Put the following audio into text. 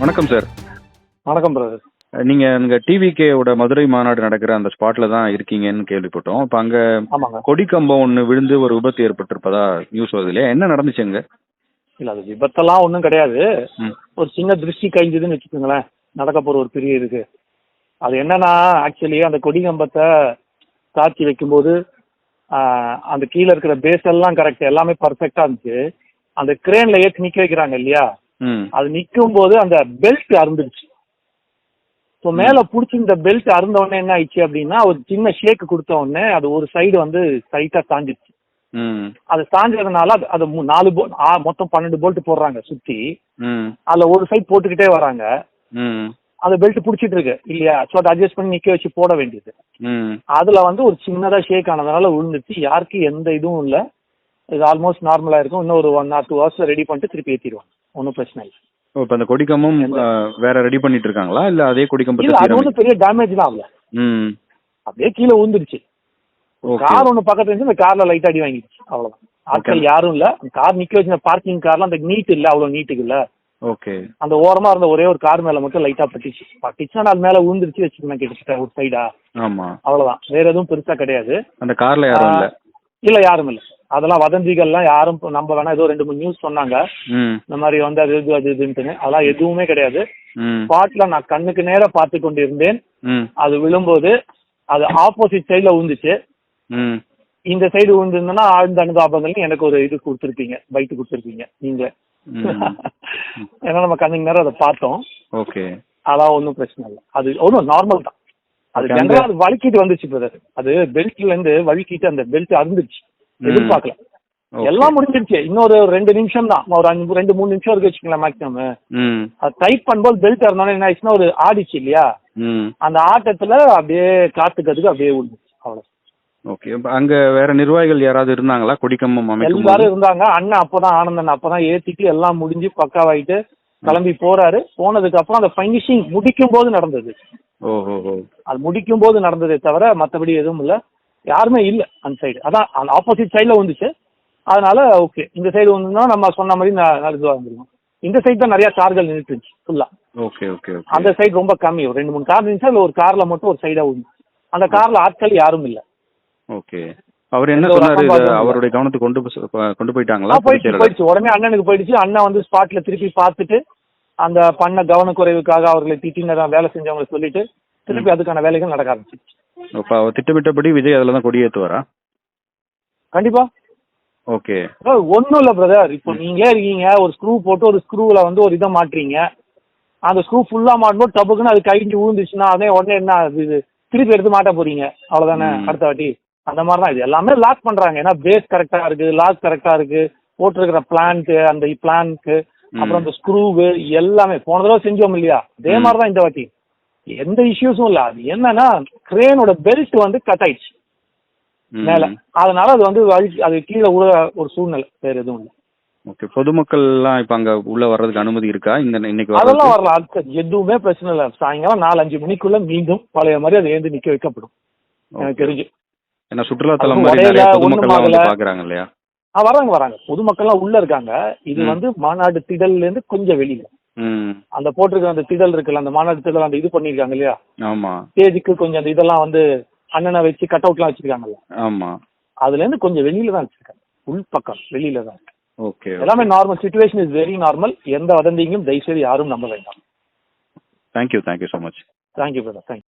வணக்கம் சார் வணக்கம் பிரதர் நீங்க அங்க டிவிகேவோட மதுரை மாநாடு நடக்கிற அந்த ஸ்பாட்ல தான் இருக்கீங்கன்னு கேள்விப்பட்டோம். இப்ப அங்க கொடி கம்பம் ஒண்ணு விழுந்து ஒரு விபத்து ஏற்பட்டிருப்பதா நியூஸ் வருது இல்லையா என்ன நடந்துச்சு அங்க? இல்ல அது விபத்தெல்லாம் ஒன்றும் கிடையாது. ஒரு சின்ன திருஷ்டி கழிஞ்சதுன்னு வச்சுக்கோங்களேன். நடக்க போற ஒரு பெரிய இதுக்கு. அது என்னன்னா ஆக்சுவலி அந்த கொடி கம்பத்தை சாட்சி வைக்கும்போது அந்த கீழே இருக்கிற பேஸ் எல்லாம் கரெக்ட் எல்லாமே பர்ஃபெக்டா இருந்துச்சு. அந்த கிரேன்ல ஏற்றி நிக்க வைக்கிறாங்க இல்லையா? அது நிற்கும் போது அந்த பெல்ட் அறுந்துடுச்சு ஸோ மேலே பிடிச்சி இந்த பெல்ட் அறுந்த உடனே என்ன ஆயிடுச்சு அப்படின்னா ஒரு சின்ன ஷேக் கொடுத்த உடனே அது ஒரு சைடு வந்து டைட்டாக சாஞ்சிடுச்சு அது சாஞ்சதுனால அது நாலு போல் மொத்தம் பன்னெண்டு போல்ட் போடுறாங்க சுத்தி. அதுல ஒரு சைட் போட்டுக்கிட்டே வராங்க. அந்த பெல்ட் பிடிச்சிட்டு இருக்கு இல்லையா? ஸோ அதை அட்ஜஸ்ட் பண்ணி நிக்க வச்சு போட வேண்டியது. அதுல வந்து ஒரு சின்னதா ஷேக் ஆனதுனால விழுந்துச்சு யாருக்கும் எந்த இதுவும் இல்ல. இது ஆல்மோஸ்ட் நார்மலா இருக்கும். இன்னும் ஒரு ஒன் ஆர் டூ ஹவர்ஸ்ல ரெடி பண்ணிட்டு திருப்பி ஏத்திடுவாங்க. ஒன்றும் பிரச்சனை இல்லை. இப்ப அந்த கொடி கம்பம் ஆ, வேற ரெடி பண்ணிட்டு இருக்காங்களா இல்ல அதே கொடி இல்ல அது ஒன்றும் பெரிய டேமேஜ் தான் ஆகல அப்படியே கீழே விழுந்துருச்சு கார் ஒன்று பக்கத்துல இருந்துச்சு அந்த கார்ல லைட் அடி வாங்கிடுச்சு. அவ்வளவுதான். ஆட்கள் யாரும் இல்ல. கார் நிக்க வச்சு பார்க்கிங் கார்ல அந்த நீட் இல்ல அவ்வளவு நீட்டுக்கு இல்ல. ஓகே. அந்த ஓரமா இருந்த ஒரே ஒரு கார் மேல மட்டும் லைட்டா பட்டுச்சு. பட்டுச்சுன்னா அது மேல விழுந்துருச்சு வச்சுக்கணும் கிட்டத்தட்ட ஒரு சைடா ஆமா. அவ்வளவுதான். வேற எதுவும் பெருசா கிடையாது. அந்த கார்ல யாரும் இல்ல? இல்ல யாரும் இல்ல. அதெல்லாம் வதந்திகள்லாம் யாரும் நம்ப வேணா ஏதோ ரெண்டு மூணு நியூஸ் சொன்னாங்க. இந்த மாதிரி வந்து அது இது அது இதுன்ட்டுன்னு. அதெல்லாம் எதுவுமே கிடையாது. ம். ஸ்பாட்ல நான் கண்ணுக்கு நேரா பார்த்து கொண்டு இருந்தேன் அது விழும்போது அது ஆப்போசிட் சைடுல விழுந்துச்சு இந்த சைடு விழுந்திருந்தோன்னா ஆழ்ந்த அனுதாபங்கள் எனக்கு ஒரு இது கொடுத்துருப்பீங்க. பைட்டு கொடுத்துருப்பீங்க. நீங்களே. ம். ஏன்னா நம்ம கண்ணுக்கு நேரம் அதை பார்த்தோம். ஓகே. அதான் ஒன்றும் பிரச்சனை இல்லை. அது ஒன்றும் நார்மல் தான். அது ஜென்ரலா அது வழுக்கிட்டு வந்துச்சு பிரதர் அது பெல்ட்ல இருந்து வழுக்கிட்டு அந்த பெல்ட் அறுந்துச்சு ம். எதிர்பார்க்கல. எல்லாம் முடிஞ்சிருச்சு. இன்னொரு ரெண்டு நிமிஷம் தான். ஒரு அஞ்சு ரெண்டு மூணு நிமிஷம் இருக்கு வச்சுக்கலாம் மேக்ஸிமம் அது டைப் பண்ணும்போது பெல்ட் இருந்தோன்னே என்ன ஆயிடுச்சுன்னா ஒரு ஆடிச்சு இல்லையா? அந்த ஆட்டத்துல அப்படியே காத்துக்கிறதுக்கு அப்படியே விழுந்துச்சு. அவ்வளவு ஓகே அங்க வேற நிர்வாகிகள் யாராவது இருந்தாங்களா? கொடிக்கம்பம் அமைக்கும் எல்லாரும் இருந்தாங்க. அண்ணன் அப்பதான் ஆனந்தன் அப்பதான் ஏத்திட்டு எல்லாம் முடிஞ்சு பக்காவாயிட்டு கிளம்பி போறாரு. போனதுக்கு அப்புறம் அந்த ஃபைனிஷிங் முடிக்கும் போது நடந்தது. ஓஹோ அது முடிக்கும் போது நடந்ததே தவிர மற்றபடி எதுவும் இல்ல. யாருமே இல்ல அந்த சைடு அதான் அந்த ஆப்போசிட் சைடுல வந்துச்சு. அதனால ஓகே இந்த சைடு வந்தோம்னா நம்ம சொன்ன மாதிரி ந- இதுவா இருந்திருக்கும். இந்த சைடு தான் நிறைய கார்கள் நின்றுட்டு இருந்துச்சு ஃபுல்லா ஓகே ஓகே அந்த சைடு ரொம்ப கம்மி. ஒரு ரெண்டு மூணு கார் இருந்துச்சு அதுல ஒரு கார்ல மட்டும் ஒரு சைடா விழுந்துச்சு அந்த கார்ல ஆட்கள் யாரும் இல்ல. ஓகே. அவர் என்ன சொன்னாரு. அவருடைய கவனத்துக்கு கொண்டு கொண்டு போயிட்டாங்களா? போயிடுச்சு? போயிடுச்சு. உடனே அண்ணனுக்கு போயிடுச்சு. அண்ணன் வந்து ஸ்பாட்ல திருப்பி பார்த்துட்டு அந்த பண்ண கவனக்குறைவுக்காக அவர்களை திட்டினதான் வேலை செஞ்சவங்களை சொல்லிட்டு திருப்பி அதுக்கான வேலைகள் நடக்க ஆரம்பிச்சிச்சு அப்ப அவர் திட்டமிட்டபடி விஜய் அதுல தான் கொடியேத்துவாரா? கண்டிப்பா. ஓகே. ஒன்றும் இல்லை பிரதர் இப்போ நீங்களே இருக்கீங்க. ஒரு ஸ்க்ரூ போட்டு ஒரு ஸ்க்ரூவில் வந்து ஒரு இதை மாட்டுறீங்க. அந்த ஸ்க்ரூ ஃபுல்லாக மாட்டும்போது டபுக்குன்னு அது கழிஞ்சு விழுந்துச்சுன்னா அதே உடனே என்ன திருப்பி எடுத்து மாட்ட போறீங்க. அவ்வளோதானே ம். அடுத்த வாட்டி. அந்த மாதிரி தான் இது. எல்லாமே லாக் பண்ணுறாங்க ஏன்னா பேஸ் கரெக்டாக இருக்கு லாக் கரெக்டாக இருக்கு. போட்டிருக்கிற பிளான்க்கு அந்த பிளான்க்கு அப்புறம் அந்த ஸ்க்ரூவு எல்லாமே. போன தடவை செஞ்சோம் இல்லையா? அதே ம். மாதிரி தான் இந்த வாட்டி. எந்த இஷ்யூஸும் இல்லை. அது என்னன்னா கிரேனோட பெல்ட் வந்து கட் ஆயிடுச்சு. மேல. அதனால அது வந்து அது கீழே உள்ள ஒரு சூழ்நிலை. வேற எதுவும் இல்லை. ஓகே பொதுமக்கள் எல்லாம் இப்ப அங்க உள்ள வர்றதுக்கு அனுமதி இருக்கா? இந்த இன்னைக்கு அதெல்லாம்? வரலாம் எதுவுமே பிரச்சனை இல்லை. சாயங்காலம் நாலு அஞ்சு மணிக்குள்ள மீண்டும் பழைய மாதிரி அது ஏந்து நிக்க வைக்கப்படும். எனக்கு. தெரிஞ்சு. ஏன்னா சுற்றுலாத்தலம் மாதிரி நிறைய பொதுமக்கள் வந்து. பாக்குறாங்க இல்லையா? ஆ வராங்க வராங்க. பொதுமக்கள்லாம் உள்ள இருக்காங்க. இது. வந்து மாநாடு திடல்ல இருந்து கொஞ்சம் வெளியில. அந்த போட்டிருக்க அந்த திடல் இருக்குல்ல அந்த மாநாடு திடல் அந்த இது பண்ணிருக்காங்க இல்லையா? ஆமா. ஸ்டேஜுக்கு கொஞ்சம் அந்த இதெல்லாம் வந்து அண்ணனை வச்சு கட் அவுட்லாம் வச்சிருக்காங்கல்ல. ஆமா. அதுல இருந்து கொஞ்சம் வெளியில தான் வச்சிருக்காங்க. உள் பக்கம் வெளியில தான். ஓகே எல்லாமே normal situation is very normal எந்த வதந்தியும் தயவுசெய்து யாரும் நம்ப வேண்டாம். Thank you thank you so much thank you brother thank you